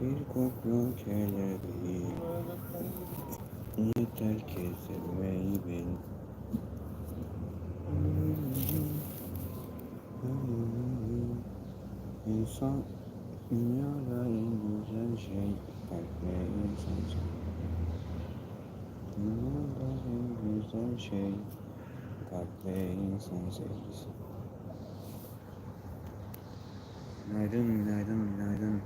bir kokla kelebeği Yeter ki sevmeyi bil İnsan dünyada en güzel şey Kalp ve insansın Dünyada en güzel şey kalple insan sevgisi Günaydın, günaydın, günaydın.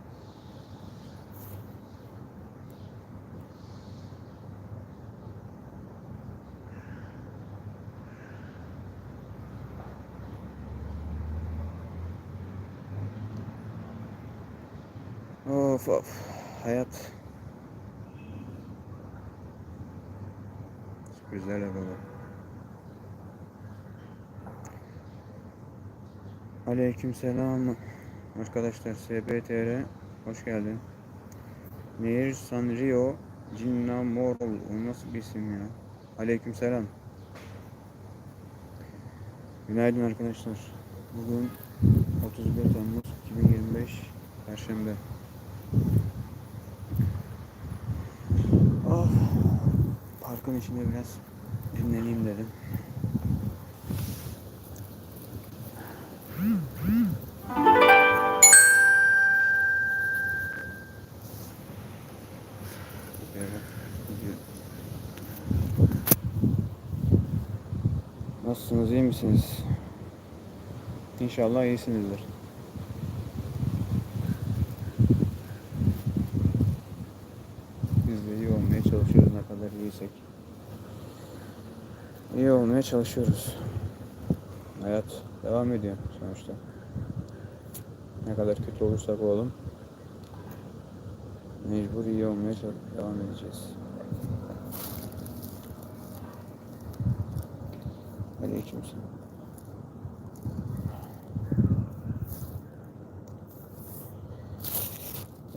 Of of. Hayat. Sürprizlerle dolu. Aleykümselam arkadaşlar SBTR hoş geldin. Nehir Sanrio Cinnamorol o nasıl bir isim ya? Aleykümselam. Günaydın arkadaşlar. Bugün 31 Temmuz 2025 Perşembe. Oh, parkın içinde biraz dinleneyim dedim. Nasılsınız, iyi misiniz? İnşallah iyisinizdir. Biz de iyi olmaya çalışıyoruz ne kadar iyiysek. İyi olmaya çalışıyoruz. Hayat devam ediyor sonuçta. Ne kadar kötü olursak olalım mecbur iyi olmaya devam edeceğiz. Aleykümselam.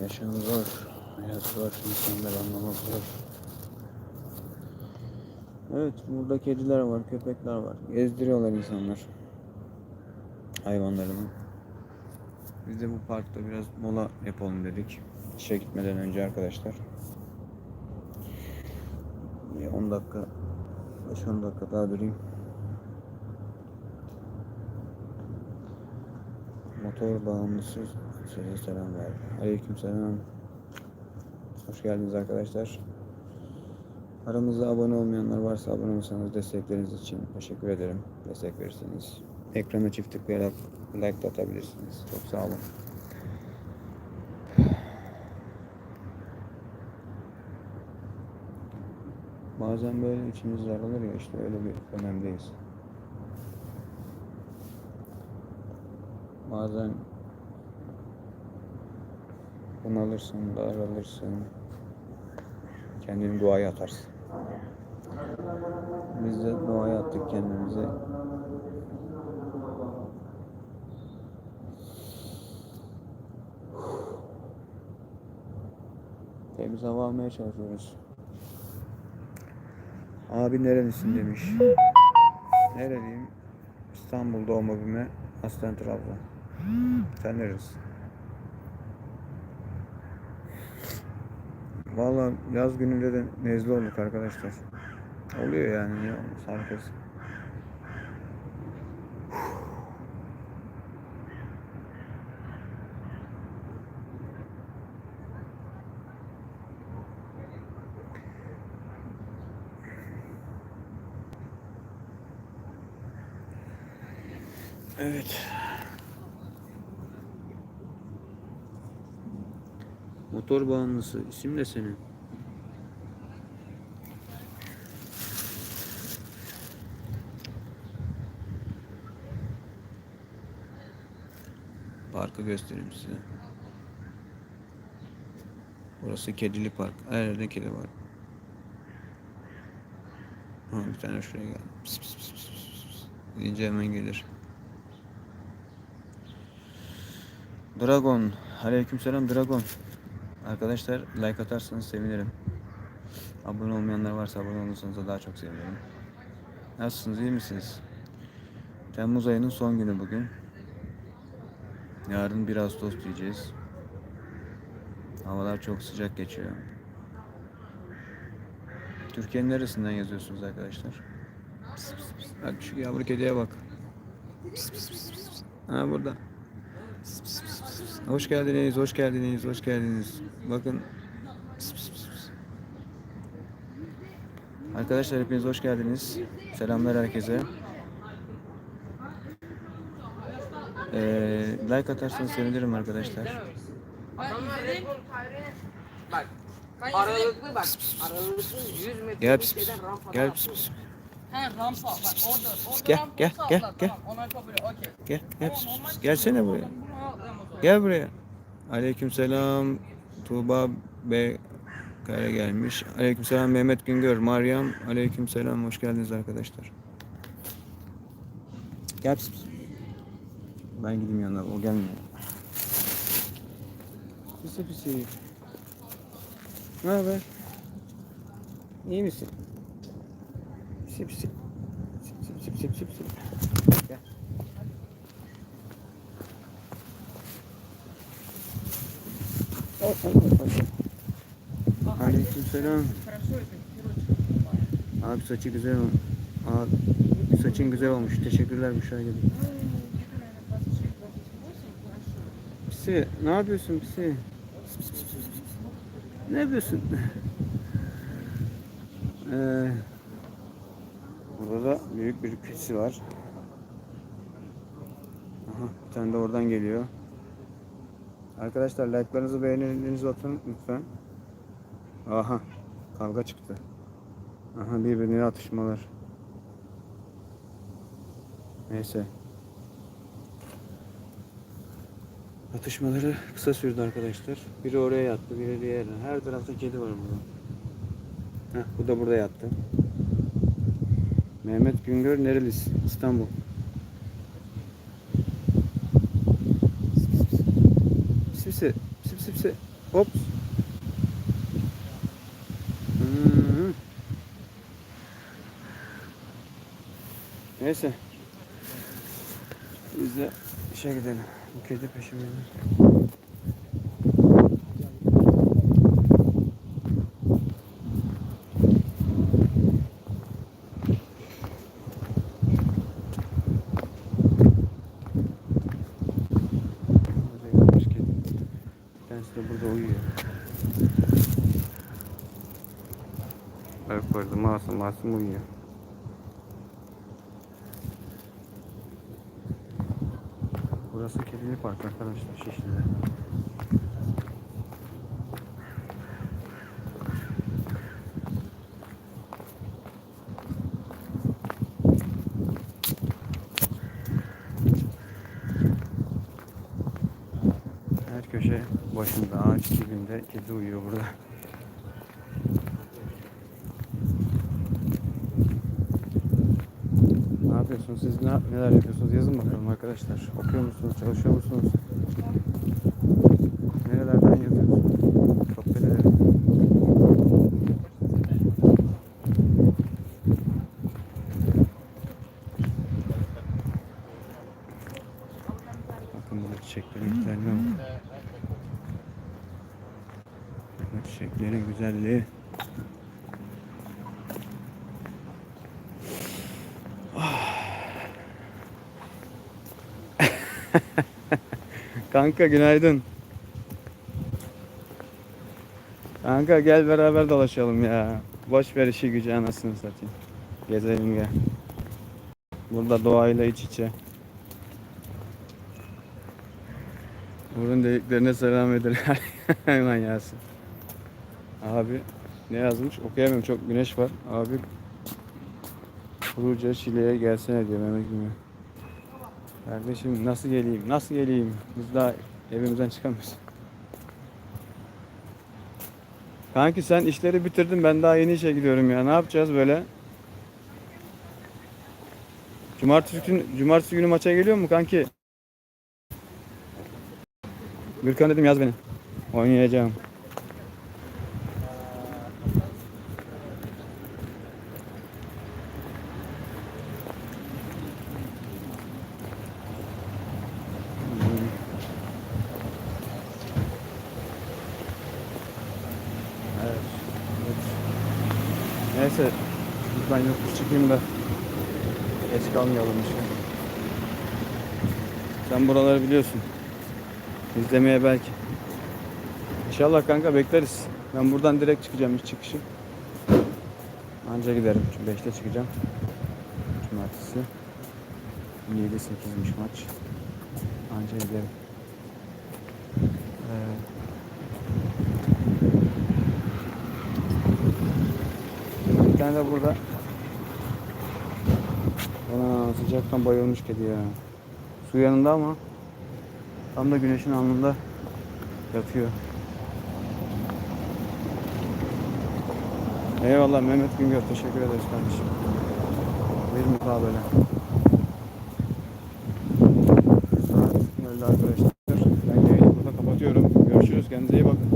Yaşam zor, hayat zor, insanlar anlamak zor. Evet, burada kediler var, köpekler var. Gezdiriyorlar insanlar. Hayvanlarını. Biz de bu parkta biraz mola yapalım dedik. İşe gitmeden önce arkadaşlar. Bir 10 dakika, 5-10 dakika daha durayım. Motor bağımlısı size selam verdi. Aleyküm selam. Hoş geldiniz arkadaşlar. Aramızda abone olmayanlar varsa abone olursanız destekleriniz için teşekkür ederim. Destek verirseniz. Ekrana çift tıklayarak like atabilirsiniz. Çok sağ olun. Bazen böyle içimiz daralır ya işte öyle bir dönemdeyiz. Bazen bunalırsın, daralırsın. Kendini duaya atarsın. Biz de duaya attık kendimize. Temiz hava almaya çalışıyoruz. Abi nerelisin demiş. Nereliyim? İstanbul doğma büyüme. Aslen Trabzon. Sen nerelisin? Valla yaz gününde de nezle olduk arkadaşlar. Oluyor yani ya herkes. Evet. Motor bağımlısı. İsim ne senin? Parkı göstereyim size. Burası kedili park. Her yerde kedi var. Ha, bir tane şuraya gel. Pıs pıs pıs pıs pıs. Deyince hemen gelir. Dragon. Aleykümselam Dragon. Arkadaşlar like atarsanız sevinirim. Abone olmayanlar varsa abone olursanız da daha çok sevinirim. Nasılsınız iyi misiniz? Temmuz ayının son günü bugün. Yarın 1 Ağustos diyeceğiz. Havalar çok sıcak geçiyor. Türkiye'nin neresinden yazıyorsunuz arkadaşlar? Pıs pıs pıs. Bak şu yavru kediye bak. Pıs pıs pıs pıs. Ha burada. Hoş geldiniz, hoş geldiniz, hoş geldiniz. Bakın. Arkadaşlar hepiniz hoş geldiniz. Selamlar herkese. Ee, like atarsanız sevinirim arkadaşlar. Bak. Aralıklı bak. Aralıklı 100 metre Gel pis pis. Gel pis pis. He rampa bak orada. Orada Gel, rampa gel, gel, gel. Tamam, ona yapabiliyor. Okey. Gel, gel normal Gelsene buraya. atlayamaz o. Gel buraya. Aleykümselam. Tuğba Bey Kaya gelmiş. Aleykümselam Mehmet Güngör, Meryem. Aleykümselam. Hoş geldiniz arkadaşlar. Gel. Ben gideyim yanına. O gelmiyor. Pisi pisi. Ne haber? İyi misin? sip sip. Sip sip sip sip sip. Gel. Aleyküm selam. Abi saçı güzel olmuş. Abi saçın güzel olmuş. Teşekkürler bu müşahede. Pisi ne yapıyorsun Pisi? Ne yapıyorsun? Eee burada da büyük bir pisi var. Aha, bir tane de oradan geliyor. Arkadaşlar like'larınızı beğenilerinizi atın lütfen. Aha kavga çıktı. Aha birbirine atışmalar. Neyse. Atışmaları kısa sürdü arkadaşlar. Biri oraya yattı, biri diğerine. Her tarafta kedi var burada. Heh, bu da burada yattı. Mehmet Güngör nerelisin? İstanbul. Sipsi, sipsi, sipsi. Hop. Hı-hı. Neyse. Biz de işe gidelim. Bu kedi peşimde. Buraya gelmiş kedi. Bir tanesi de burada uyuyor. Bak burada masum masum uyuyor. Burası kedili park arkadaşlar Şişli'de. Her köşe başında ağaç dibinde kedi uyuyor burada. Ne yapıyorsunuz? Siz ne, neler yapıyorsunuz? Yazın bakalım arkadaşlar. Okuyor musunuz? Çalışıyor musunuz? Nerelerden yazıyorsunuz? Sohbet edelim. Bakın burada çiçeklerin güzelliği var. Bu çiçeklerin güzelliği. Kanka günaydın. Kanka gel beraber dolaşalım ya. Boş ver işi gücü anasını satayım. Gezelim gel. Burada doğayla iç içe. Burun deliklerine selam ederim. Hemen yazsın. Abi ne yazmış? Okuyamıyorum çok güneş var. Abi Kuruca Şile'ye gelsene diyor Mehmet Güngör. Kardeşim nasıl geleyim? Nasıl geleyim? Biz daha evimizden çıkamıyoruz. Kanki sen işleri bitirdin. Ben daha yeni işe gidiyorum ya. Ne yapacağız böyle? Cumartesi günü, cumartesi günü maça geliyor mu kanki? Gürkan dedim yaz beni. Oynayacağım. Neyse ben yokuş çıkayım da geç kalmayalım işte. Sen buraları biliyorsun. İzlemeye belki. İnşallah kanka bekleriz. Ben buradan direkt çıkacağım iş çıkışı. Anca giderim. Çünkü 5'te çıkacağım. Cumartesi. 7-8'miş maç. Anca giderim. Ee, tane de burada Ana sıcaktan bayılmış kedi ya. Su yanında ama tam da güneşin alnında yatıyor. Eyvallah Mehmet Güngör teşekkür ederiz kardeşim. Bir mukabele. Öyle arkadaşlar. Ben yayını burada kapatıyorum. Görüşürüz. Kendinize iyi bakın.